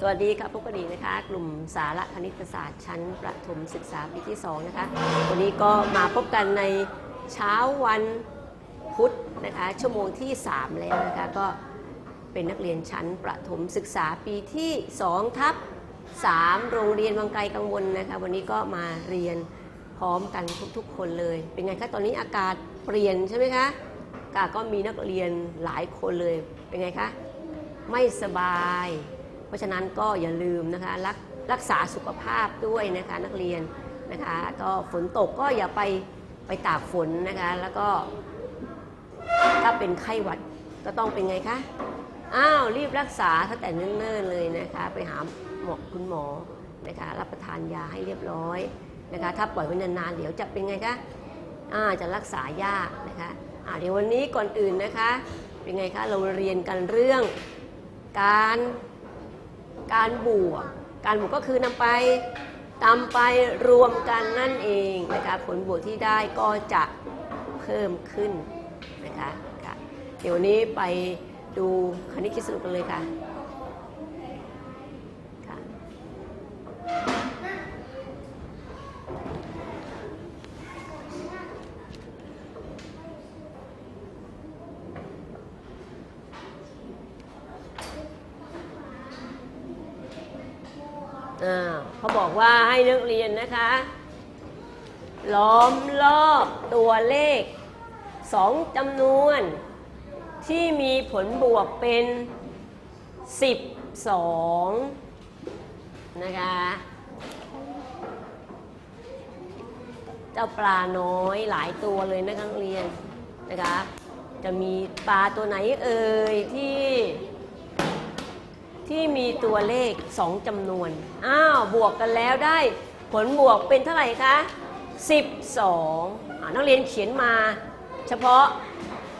สวัสดีครับพบกันอีกนะคะ กลุ่มสาระคณิตศาสตร์ชั้นประถมศึกษาปีที่ 2 นะคะ วันนี้ก็มาพบกันในเช้าวันพุธนะคะ ชั่วโมงที่ 3 แล้วนะคะ ก็เป็นนักเรียนชั้นประถมศึกษาปีที่ 2 ทับ 3 โรงเรียนวังไกลกังวลนะคะ วันนี้ก็มาเรียนพร้อมกันทุกๆ คนเลย เป็นไงคะตอนนี้อากาศเปลี่ยนใช่ไหมคะอากาศก็มีนักเรียนหลายคนเลยเป็นไงคะไม่สบาย เพราะฉะนั้นก็อย่าลืมนะคะรักรักษาสุขภาพด้วยนะคะนักเรียนนะคะก็ฝนตกก็อย่าไปไปตากฝนนะคะแล้วก็ ถ้าเป็นไข้หวัดก็ต้องเป็นไงคะอ้าวรีบรักษาตั้งแต่เนิ่นๆเลยนะคะ ไปหาหมอคุณหมอนะคะรับประทานยาให้เรียบร้อยนะคะถ้าปล่อยไว้นานๆเดี๋ยวจะเป็นไงคะอ่าจะรักษายากนะคะอ่าเดี๋ยววันนี้ก่อนอื่นนะคะ เป็นไงคะเราเรียนกันเรื่องการ การบวก การบวกก็คือนำไปตำไปรวมกันนั่นเองนะคะผลบวกที่ได้ก็จะเพิ่มขึ้นนะคะค่ะเดี๋ยวนี้ไปดูคณิตคิดสรุปกันเลยค่ะ อ่าเขาบอกว่าให้นักเรียนนะคะ ล้อมรอบตัวเลขสองจำนวนที่มีผลบวกเป็น 12 นะคะ เจ้าปลาน้อยหลายตัวเลยนะคะเรียนนะคะ จะมีปลาตัวไหนเอ่ยที่ ที่มีตัวเลข 2จำนวน อ้าว บวกกันแล้วได้ ผลบวกเป็นเท่าไหร่คะ 12อานักเรียนเขียนมา เฉพาะ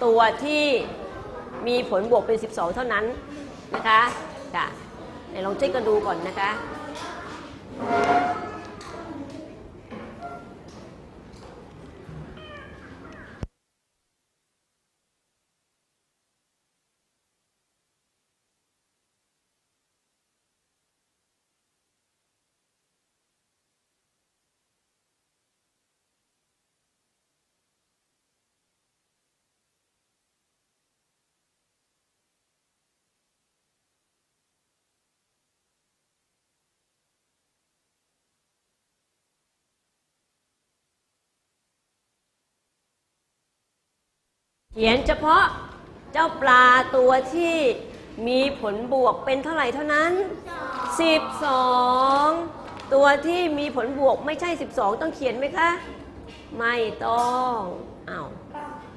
ตัวที่มีผลบวกเป็น 12 เท่านั้นนะคะค่ะลองเช็คกันดูก่อนนะคะ เขียนเฉพาะเจ้าปลาตัวที่มีผลบวกเป็นเท่าไหร่เท่านั้น 12 ตัวที่มีผลบวกไม่ใช่ 12 ต้องเขียนไหมคะ ไม่ต้องอ้าว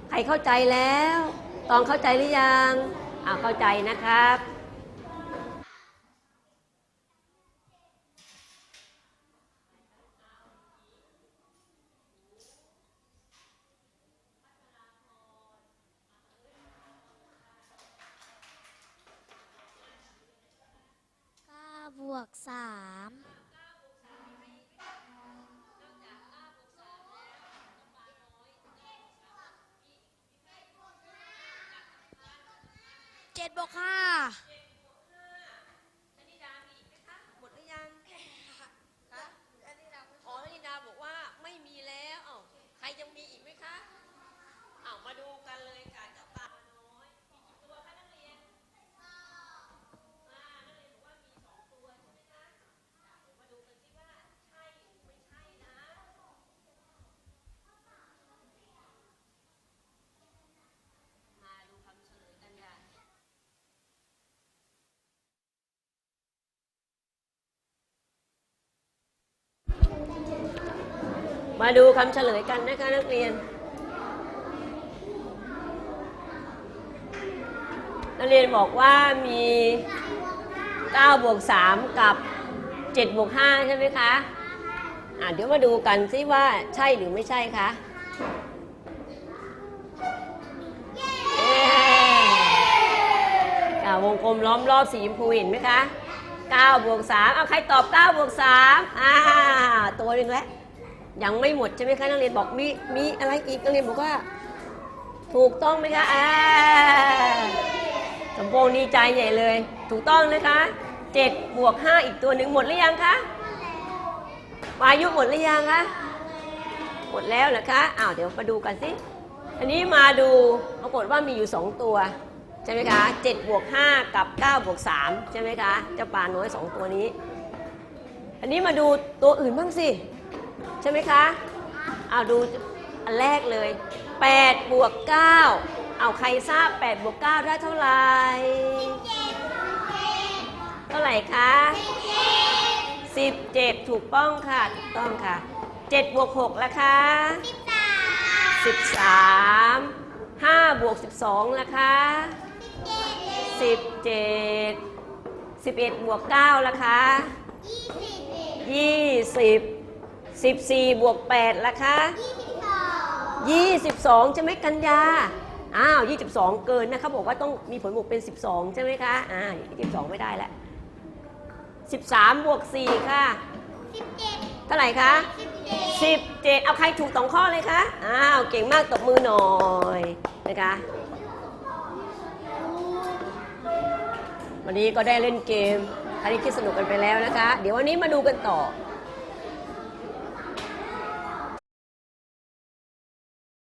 ใครเข้าใจแล้ว ตองเข้าใจหรือยังอ้าวเข้าใจนะครับ เก้าบวกสาม เจ็ดบวกห้า หมดหรือยังฮะอ๋อธนิดาบอกว่าไม่มีแล้วเอ้าใครยังมีอีกไหมคะอ้าวมาดูกันเลยค่ะเจ้าปลาน้อยมีกี่ตัวคะนักเรียนอ่านักเรียนบอกว่ามีสองตัวใช่ไหมคะอะเดี๋ยวมาดูกันสิว่าใช่หรือไม่ใช่นะ มาดูคำเฉลยกันค่ะ มาดูคำเฉลยกันนะคะนักเรียน นักเรียนบอกว่ามี9บวก3กับ7บวก5ใช่ไหมคะอะเดี๋ยวมาดูกันซิว่าใช่หรือไม่ใช่คะอะวงกลมล้อมรอบสีชมพูเห็นไหมคะ9บวก3เอาใครตอบ9บวก3อ่าตัวหนึ่งแล้ว ยังไม่หมดใช่ไหมคะนักเรียนบอกมีมีอะไรอีกนักเรียนบอกว่า ถูกต้องไหมคะอ่าสมพงษ์ดีใจใหญ่เลย ถูกต้องนะคะ7บวก5อีกตัวหนึ่งหมดหรือยังคะวายุหมดหรือยังคะหมดแล้วเหรอคะอ้าวเดี๋ยวมาดูกันสิอันนี้มาดูปรากฏว่ามีอยู่2ตัวใช่ไหมคะ7บวก5กับ9บวก3ใช่ไหมคะเจ้าปลาน้อย2ตัวนี้ อันนี้มาดูตัวอื่นบ้างสิ ใช่ไหมคะเอาดูอันแรกเลย8บวก9เอาใครทราบ8บวก9ได้เท่าไหร่เท่าไหร่คะ17 ถูกต้องค่ะถูกต้องค่ะ7บวก6ละคะ13 5บวก12ละคะ17 11บวก9ละคะ20 14 บวก8ละคะ22 ใช่ไหมกันยา อ้าว 22 เกินนะคะบอกว่าต้องมีผลบวกเป็น 12 ใช่ไหมคะ อ่า 22 ไม่ได้แล้ว13 บวก 4 ค่ะเท่าไหร่คะ 17 เอาใครถูกสองข้อเลยคะ อ้าว เก่งมากตบมือหน่อยนะคะ วันนี้ก็ได้เล่นเกมคณิตที่สนุกกันไปแล้วนะคะ เดี๋ยววันนี้มาดูกันต่อ